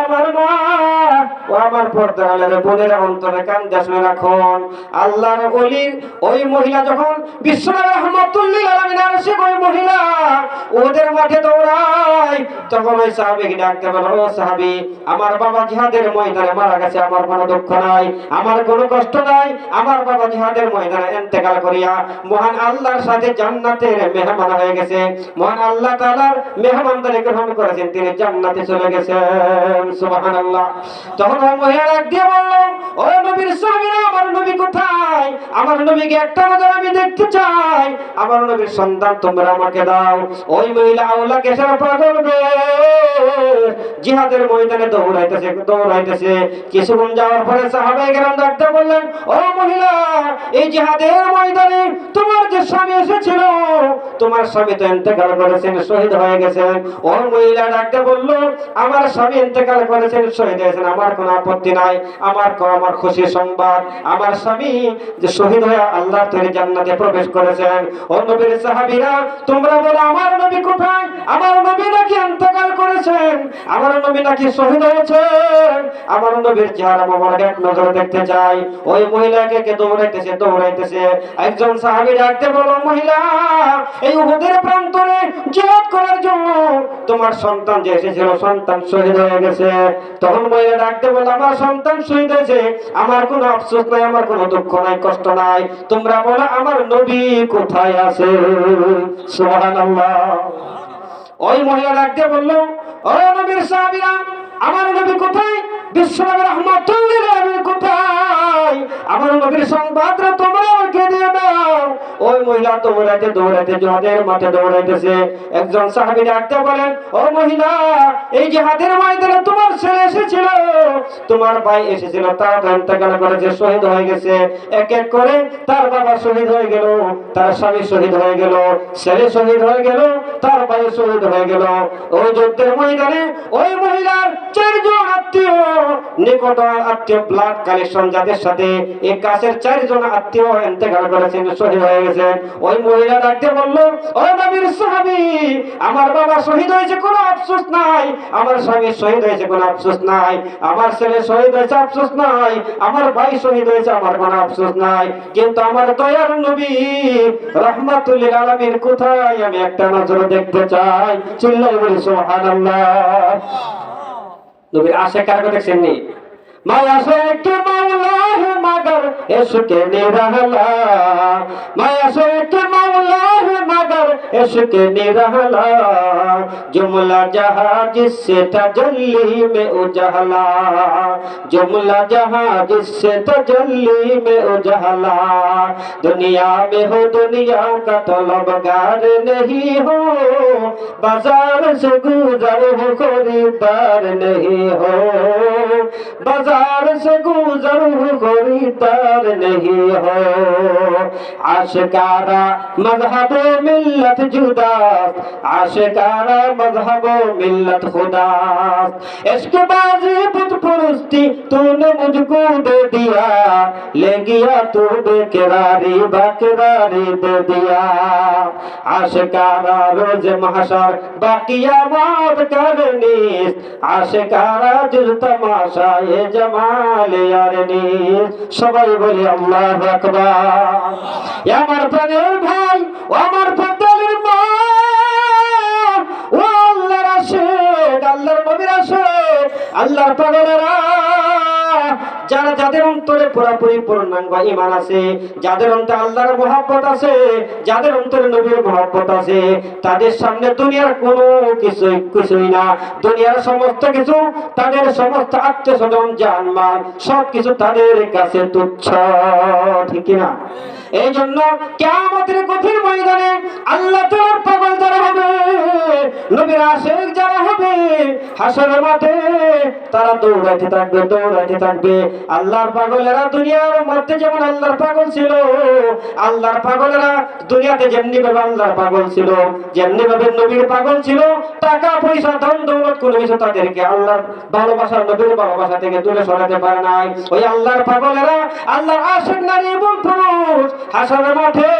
আমার ওদের মাঠে দৌড়ায়, তখন ওই সাহাবিকে ডাকতে ও সাহাবি, আমার বাবা জিহাদের ময়দানে মারা গেছে, আমার কোনো দুঃখ নাই, আমার কোনো কষ্ট নাই, আমার বাবা জিহাদের ময়দানে ইন্তেকাল করিয়া মহান আল্লাহর সাথে জান্নাতের মেহমান হয়ে গেছে। মহান আল্লাহ তাআলার মেহমানদারি গ্রহণ করেছেন, তিনি জান্নাতে চলে গেছেন সুবহানাল্লাহ। তখন মহিলা দিয়ে ও নবীর আমার নবী কোথায়? আমার নবীকে একটা নজর আমি দেখতে চাই। আমার নবীর সন্তান তোমরা আমাকে দাও। ওই মহিলা আউলা পাগল জিহাদের ময়দানে দৌড়াইতেছে দৌড়াইতেছে। কিছুক্ষণ যাওয়ার পরে সাহাবায়ে গেলাম ডাকতে বললেন, ও মহিলা, এই জিহাদের ময়দানে তোমার যে স্বামী এসেছিল, তোমার স্বামী তো ইন্তেকাল করেছেন, শহীদ হয়ে গেছেন। ও মহিলা ডাকতে বলল, আমার স্বামী ইন্তেকাল করেছেন শহীদ হয়েছেন আমার কোনো আপত্তি নাই, আমার আমার খুশি সংবাদ। আমার স্বামী যে শহীদ হয়ে আল্লাহ তৈরি জান্নাতে প্রবেশ করেছেন, ও নবীর সাহাবীরা, তোমরা বলো, আমার নবী কোথায়? আমার নবী নাকি ইন্তেকাল করেছেন? আমার নবী নাকি শহীদ হয়েছেন? আমার নবীর চেহারা মোবারক এক নজরে দেখতে চাই। ওই মহিলাকে কে দৌড়াইতেছে দৌড়াইতেছে। একজন সাহাবী ডাকতে বলো, মহিলা, এই উহুদের প্রান্তরে জিহাদ করার জন্য তোমার সন্তান যে এসেছিল, সন্তান শহীদ হয়ে গেছে। তখন মহিলা ডাকতে বলো, আমার সন্তান শহীদ হয়েছে আমার কোনো আফসোস নাই, আমার কোনো দুঃখ নাই, কষ্ট নাই। তোমরা বলো, আমার নবী কোথায় আছে? ওই মহিলা ডাকতে বলল, ও নবীর সাহাবীরা, আমার নবী কোথায়? বিশ্বনবী রহমাতুল্লাহ কোথায়? আমার নবীর সংবাদটা তোমরা ওই মহিলা দৌড়াইতে দৌড়াইতে মাঠে দৌড়াইতেছে। একজন সাহাবী ডাকতে বলেন, ও মহিলা, এই ময়দানে তোমার ছেলে এসেছিল, তোমার ভাই এসেছিল তার শহীদ হয়ে গেছে। এক এক করে তার বাবা শহীদ হয়ে গেল, তার স্বামী শহীদ হয়ে গেল, ছেলে শহীদ হয়ে গেল, তার ভাই শহীদ হয়ে গেল। ওই যুদ্ধের ময়দানে ওই মহিলার চারজন আত্মীয় নিকট আত্মীয় ব্লাড কালেকশন যাদের সাথে এই কাছের চারজন আত্মীয় ইন্তেকাল করেছেন, শহীদ হয়ে গেছেন ওই মহিলা ডাকতে বলল ও নবীর সাহাবী আমার বাবা শহীদ হয়েছে কোনো আফসোস নাই। আমার স্বামী শহীদ হয়েছে কোনো আফসোস নাই। আমার ছেলে শহীদ হয়েছে আফসোস নাই। আমার ভাই শহীদ হয়েছে আমার কোনো আফসোস নাই। কিন্তু আমার দয়ার নবী রহমাতুল্লিল আলামিন কোথায়? আমি একটা নজর দেখতে চাই। চিল্লাই বলি সুবহানাল্লাহ। নবীর আশে কার কথা দেখছেন নি? মায়া সে কে মাওলা হে इश्क निरहला माया सोच मौला है, मगर इसके निरहला जुमला जहाँ जिससे तजल्ली में उजहला। जुमला जहाँ जिससे तजल्ली में उजहला। दुनिया में हो, दुनिया का तो तलबगार नहीं हो। बाज़ार से गुजर हो खरीदार नहीं हो। बाजार से गुजर हो खरीदार नहीं हो आशिकारा मजहब मिल्लत जुदा आशिकारा मजहब मिल्लत खुदा इसके बाजी बुत फुरुस्ती तूने मुझको दे दिया ले गया तू बेकरारी बकरारी दे दिया आशिकारा रोज महशर बाकिया मौत करनी आशिकारा जुज तमाशा এ জামালে আর সবাই বলি, আল্লাহ আকবার। আমার প্রাণের ভাই, ও আমার ফাতালের মা। ও আল্লাহর আসে আল্লাহর নবীর আসে আল্লাহর পাগলেরা যারা যাদের অন্তরে পুরাপুরি পূর্ণাঙ্গ ইমান আছে, যাদের অন্তরে আল্লাহর মহব্বত আছে, যাদের অন্তরে নবীর মহব্বত আছে, তাদের সামনে দুনিয়ার কোনো কিছুই কিছুই না। দুনিয়ার সমস্ত কিছু তাদের সমস্ত আত্মীয় স্বজন জানমাল সব কিছু তাদের কাছে তুচ্ছ, ঠিক না এই জন্য কেমতের কঠিন ময়দানে আল্লাহ তোর পাগল যারা হবে, নবীর আশেক যারা হবে হাসর মাঠে তারা দৌড়াইতে থাকবে দৌড়াইতে থাকবে। আল্লাহর পাগলেরা দুনিয়ার মধ্যে যেমন আল্লাহর পাগল ছিল, আল্লাহর পাগলেরা দুনিয়াতে যেমনি ভাবে আল্লাহর পাগল ছিল, যেমনি ভাবে নবীর পাগল ছিল, টাকা, পয়সা, ধন, দৌলত কোনো কিছু তাদেরকে আল্লাহর ভালোবাসা, নবীর ভালোবাসা থেকে দূরে সরাতে পারে নাই। ওই আল্লাহর পাগলেরা আল্লাহর আশেক নারী এবং পুরুষ, হাসরের মাঠে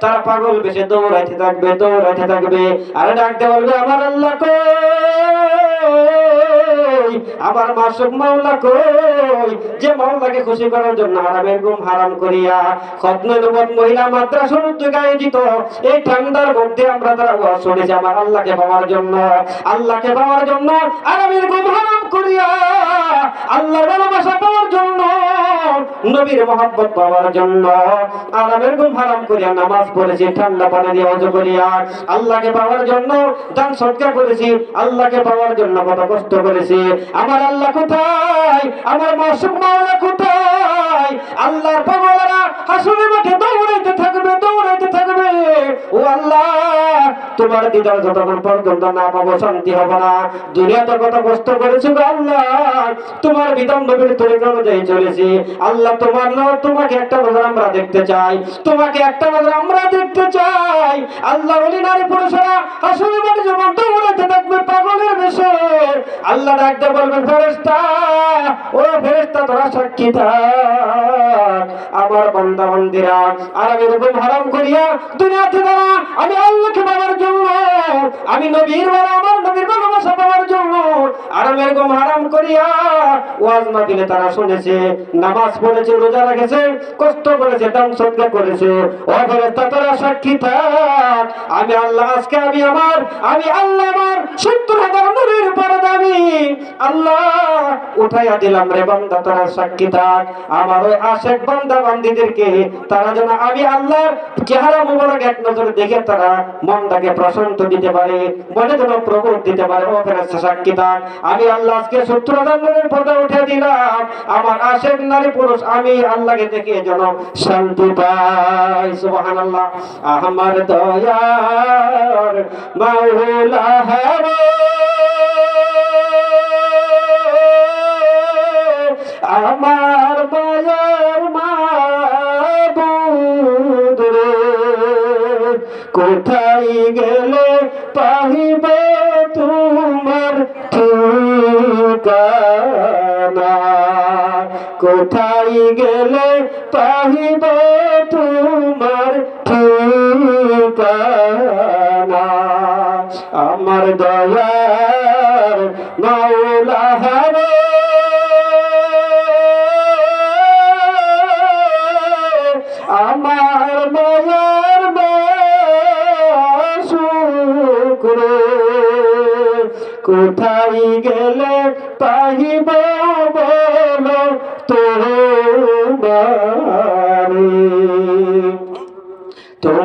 তারা পাগল বেশি দৌড়াইতে থাকবে দৌড়াইতে থাকবে। আর ডাকতে বলবে, আমার আল্লাহ কই? আমার মাসুক মাওলা কই? যে মাওলাকে খুশি করার জন্য হারামের ঘুম হারাম করিয়া খতনবত মহিলা মাদ্রাসার উদ্যোগে আয়োজিত এই ঠান্ডার মধ্যে আমরা তারা ওয়াজ শুনেছি, আমার আল্লাহকে পাওয়ার জন্য, আল্লাহকে পাওয়ার জন্য হারামের ঘুম হারাম করিয়া আল্লাহর ভালোবাসা পাওয়ার জন্য, নবীর মহব্বত পাওয়ার জন্য আরামের ঘুম হারাম করিয়া নামাজ পড়েছি, ঠান্ডা পানি দিয়ে অজু করিয়া আল্লাহকে পাওয়ার জন্য দান সৎকার করেছি, আল্লাহকে পাওয়ার জন্য কত কষ্ট করেছি। আমার আল্লাহ কোথায়? আমার মাসুক মাওলা কোথায় আল্লাহর পাগলারা তোমার দিদার যতক্ষণ পর্যন্ত না পাবো, শান্তি হবে না। দুনিয়াতে কত কষ্ট করেছি আল্লাহ। তোমার বিধান নবীর তরিকা অনুযায়ী চলেছি। আল্লাহ তোমার ন- তোমাকে একটা নজর আমরা দেখতে চাই। তোমাকে একটা নজর আমরা দেখতে চাই। আল্লাহ বলি নারী পুরুষেরা আসলে বাড়ি যখন দৌড়াতে থাকবে পাগলের বেশে। আল্লাহ ডাকতে বলবেন ফেরেস্তা ও ফেরেস্তা তোরা সাক্ষী থাক। আমার বান্দা বান্দিরা আর আমি এরকম হারাম করিয়া দুনিয়াতে দাঁড়া। আমি আল্লাহকে পাওয়ার জন্য আমি নবীর আমার নবীর ভালোবাসা পাওয়ার জন্য আর আমি এরকম হারাম করিয়া ওয়াজ তারা শুনেছে, নামাজ পড়েছে, রোজা কষ্ট করেছে করেছে। তোরা সাক্ষী থাক, আমি আল্লাহ, আজকে আমি আমার, আমি আল্লাহ আমার সত্তর হাজার আল্লাহ উঠাইয়া দিলাম রে বান্দা, তোরা সাক্ষী থাক। আমার ওই আশেক বান্দা বান্দিদেরকে, তারা যেন আমি আল্লাহর চেহারা এক নজর দেখে তারা মনটাকে প্রশান্ত দিতে পারে মনে যেন প্রবোধ দিতে পারে ও সাক্ষী থাক আমি আল্লাহ আজকে সত্তর হাজার পর্দা উঠে দিলাম। আমার আশেক নারী পুরুষ, আমি আল্লাহকে দেখে যেন শান্তি পাই। সুবহানাল্লাহ। আমার দয়ার মাওলা হারে। আমার মায়ার রে, কোথায় গেলে ঠিকানা কোথায় গেলে পাহিব তোমার ঠিকানা? আমার দয়ার মাওলা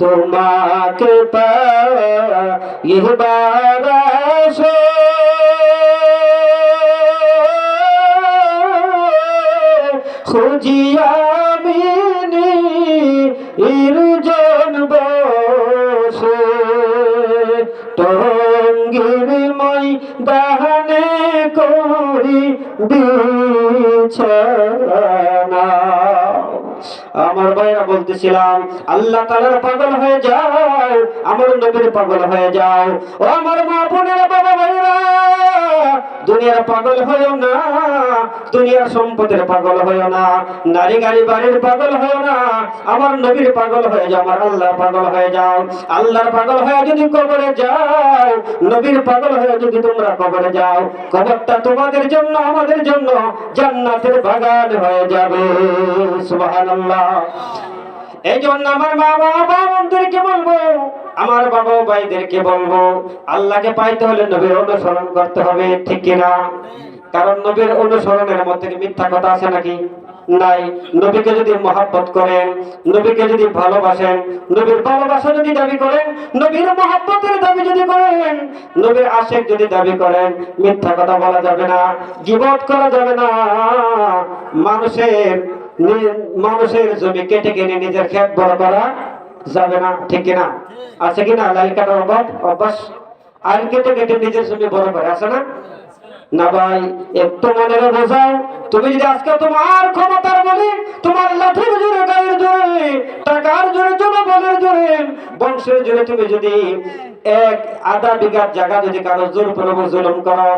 তোমাকে পাইবার আসো খুঁজিয়ামিনি ইরজন বসে। টঙ্গির মই দাহানে করি বিছানা। আমার ভাইরা বলতেছিলাম, আল্লাহ তালার পাগল হয়ে যাও, আমার নবীর পাগল হয়ে যাও। ও আমার মা বোনেরা, বাবা ভাইরা দুনিয়ার পাগল হয়েও না, দুনিয়ার সম্পদের পাগল হয়েও না, নারী গাড়ি বাড়ির পাগল হয়েও না, আমার নবীর পাগল হয়ে যাও, আমার আল্লাহর পাগল হয়ে যাও। আল্লাহর পাগল হয়ে যদি কবরে যাও, নবীর পাগল হয়ে যদি তোমরা কবরে যাও, কবরটা তোমাদের জন্য, আমাদের জন্য জান্নাতের বাগান হয়ে যাবে। সুবহানাল্লাহ। এই জন্য আমার বাবা বলব, আমার বাবা ভাইদেরকে বলব, আল্লাহকে পাইতে হলে নবীর অনুসরণ করতে হবে, ঠিক কিনা? কারণ নবীর অনুসরণের মধ্যে মিথ্যা কথা আছে নাকি? নাই। নবীকে যদি মহাব্বত করেন, নবীকে যদি ভালোবাসেন, নবীর ভালোবাসা যদি দাবি করেন, নবীর মহাব্বতের দাবি যদি করেন, নবীর আশেক যদি দাবি করেন, মিথ্যা কথা বলা যাবে না, গিবত করা যাবে না। মানুষের মানুষের জমি কেটে কেটে নিজের খেত বড় করা যাবে না, ঠিক কিনা? আছে কিনা? লাল কাটার অভাব অভ্যাস? আর কেটে কেটে নিজের জমি বড় করে, আছে না? না ভাই, একটু মনে বোঝাও, তুমি যদি আজকে তোমার ক্ষমতার তোমার জোরে গায়ের জোরে, টাকার জোরে জোরে, বংশের জোরে তুমি যদি এক আধা বিঘার জায়গা যদি কারও জোর জুলুম করো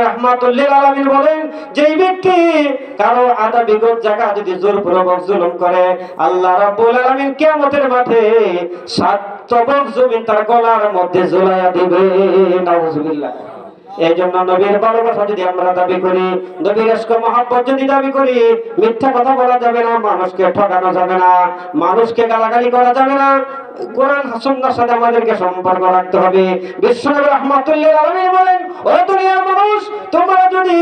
রহমাতুল্লিল আলামিন বলেন ব্যক্তি কারও আধা বিঘত জায়গা যদি জোর পূর্বক জুলুম করে, আল্লাহ রাব্বুল আলামিন কিয়ামতের মাঠে সাত তবক জমিন তার গলার মধ্যে ঝুলাইয়া দিবে। নাউজুবিল্লাহ। এই জন্য নবীর ভালোবাসা যদি আমরা দাবি করি, নবীর মহাব্বত যদি দাবি করি, মিথ্যা কথা বলা যাবে না, মানুষকে ঠকানো যাবে না, মানুষকে গালাগালি করা যাবে না। কোরআন হাসুন্নার সাথে আমাদেরকে সম্পর্ক রাখতে হবে। বিশ্বনবী রহমাতুল্লিল আলামিন বলেন, ও দুনিয়ার মানুষ, তোমরা যদি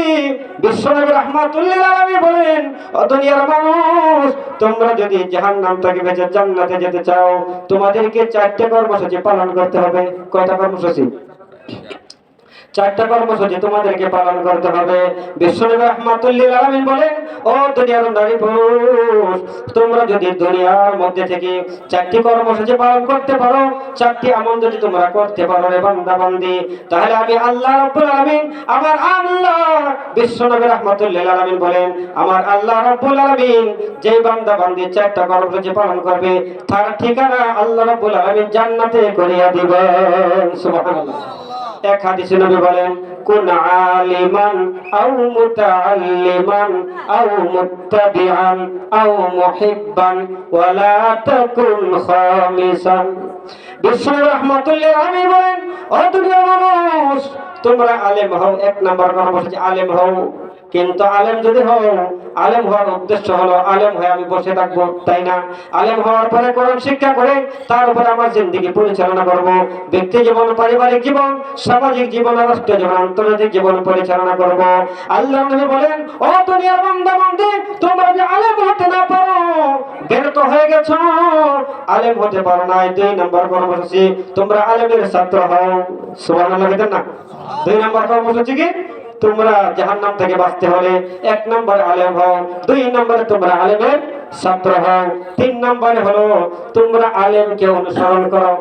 বিশ্বনবী রহমাতুল্লিল আলামিন বলেন, ও দুনিয়ার মানুষ, তোমরা যদি জাহান্নাম থেকে বেঁচে জান্নাতে যেতে চাও, তোমাদেরকে চারটে কর্মসূচি পালন করতে হবে। কয়টা কর্মসূচি? চারটা কর্মসূচি তোমাদেরকে পালন করতে হবে। বিশ্বনবী রহমাতুল্লিল আলামিন বলেন, ও দুনিয়ার নারী পুরুষ, তোমরা যদি দুনিয়ার মধ্যে থেকে চারটি কর্মসূচি পালন করতে পারো, চারটি আমল যদি তোমরা করতে পারো রে বান্দা বান্দি তাহলে আমি আল্লাহ রাব্বুল আলামিন, আমার আল্লাহ বিশ্বনবী রহমাতুল্লিল আলামিন বলেন, আমার আল্লাহ রাব্বুল আলামিন যেই বান্দা বান্দি চারটা কর্মসূচি পালন করবে, তার ঠিকানা আল্লাহ রাব্বুল আলামিন জান্নাতে করিয়া দিবেন। সুবহানাল্লাহ। এক হাদিসে নবী বলেন, কুন আলিমান আও মুতাআল্লিমান আও মুত্তাবিআন আও মুহিব্বান ওয়ালা তাকুন খামিসান। বিশ্ব রহমাতুল্লাহ আমি বলেন ও মানুষ, তোমরা আলেম হও, এক নাম্বার কর্মসূচি আলেম হও। কিন্তু আলেম যদি হও, আলেম হওয়ার উদ্দেশ্য হলো, আলেম হয়ে আমি বসে থাকব, তাই না? আলেম হওয়ার পরে কোরআন শিক্ষা করে তার উপরে আমার জিন্দগি পরিচালনা করব। ব্যক্তি জীবন, পারিবারিক জীবন, সামাজিক জীবন রাষ্ট্র জীবন, আন্তর্জাতিক জীবন পরিচালনা করব। আল্লাহ নবী বলেন, ও দুনিয়ার বান্দা বান্দি তোমরা যে আলেম হতে না পারো, ব্যর্থ হয়ে গেছো। আলেম হতে পারো না দুই নম্বর কর্মসূচি তোমরা আলেমের ছাত্র হও। সুবহানাল্লাহ না? দুই নম্বর কর্মসূচি কি? তোমরা জাহান্নাম থেকে বাঁচতে হলে এক নম্বরে আলেম হও, দুই নম্বরে তোমরা আলেমের ছাত্র হও, তিন নম্বরে হলো তোমরা আলেমকে অনুসরণ করো।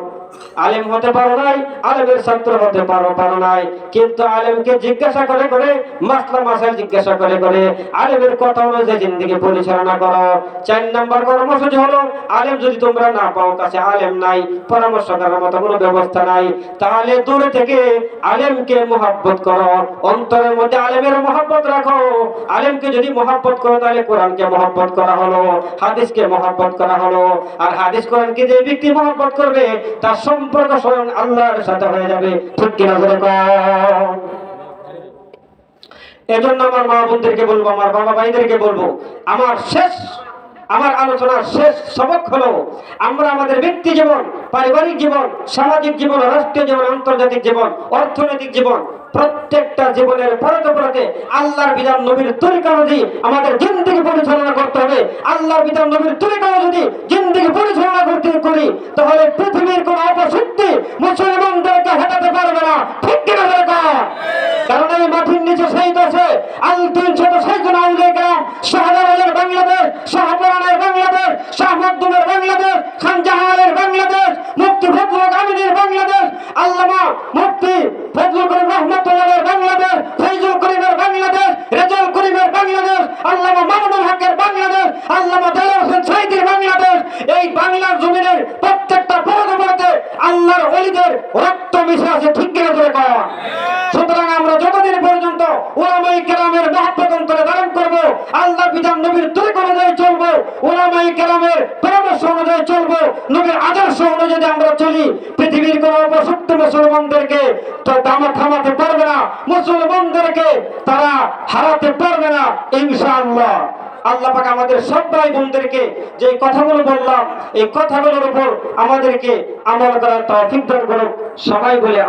আলেম হতে পারো নাই, আলেমের ছাত্র হতে পারো পারো নাই। কিন্তু আলেমকে জিজ্ঞাসা করে করে, মাসলা মাসাল জিজ্ঞাসা করে করে, আলেমের কথা অনুযায়ী জিন্দিগি পরিচালনা করো। চার নম্বর কর্মসূচি হলো, আলেম যদি তোমরা না পাও, কাছে আলেম নাই, পরামর্শ করার মতো কোনো ব্যবস্থা নাই, তাহলে দূরে থেকে আলেমকে মোহাব্বত করো। অন্তরের মধ্যে আলেমের মোহাব্বত রাখো। আলেমকে যদি মোহাব্বত করো, তাহলে কোরআনকে মোহাব্বত করা হলো, হাদিসকে মোহাব্বত করা হলো। আর হাদিস কোরআনকে যে ব্যক্তি মোহাব্বত করবে, তার সম্পর্ক স্বয়ং আল্লাহর সাথে হয়ে যাবে। ঠিক কিনা করে এজন্য আমার মা বোনদেরকে বলব, আমার বাবা ভাইদেরকে বলব, আমার শেষ আমার আলোচনার শেষ সবক হলো, আমরা আমাদের ব্যক্তি জীবন, পারিবারিক জীবন, সামাজিক জীবন, রাষ্ট্রীয় জীবন, আন্তর্জাতিক জীবন, অর্থনৈতিক জীবন, প্রত্যেকটা জীবনের পরতে পরতে আল্লাহর বিধান নবীর তরিকা অনুযায়ী আমাদের জিন্দগি পরিচালনা করতে হবে। আল্লাহর বিধান নবীর তরিকা যদি জিন্দগি পরিচালনা করতে করি, তাহলে পৃথিবীর কোন অপশক্তি মুসলমানদেরকে হেঁটাতে পারবে না। ঠিক কিনা কারণ এই মাটির নিচে শহীদ আছে আল তিনশত জন আউলিয়া অনুযায়ী আমরা চলি, পৃথিবীর কোন অপশক্ত মুসলমানদেরকে দামা থামাতে পারবে না, মুসলমানদেরকে তারা হারাতে পারবে না, ইনশাআল্লাহ। আল্লাহ পাক আমাদের সব ভাই বোনদেরকে যে কথাগুলো বললাম, এই কথাগুলোর উপর আমাদেরকে আমল করার তৌফিক দান করুক। সবাই বলে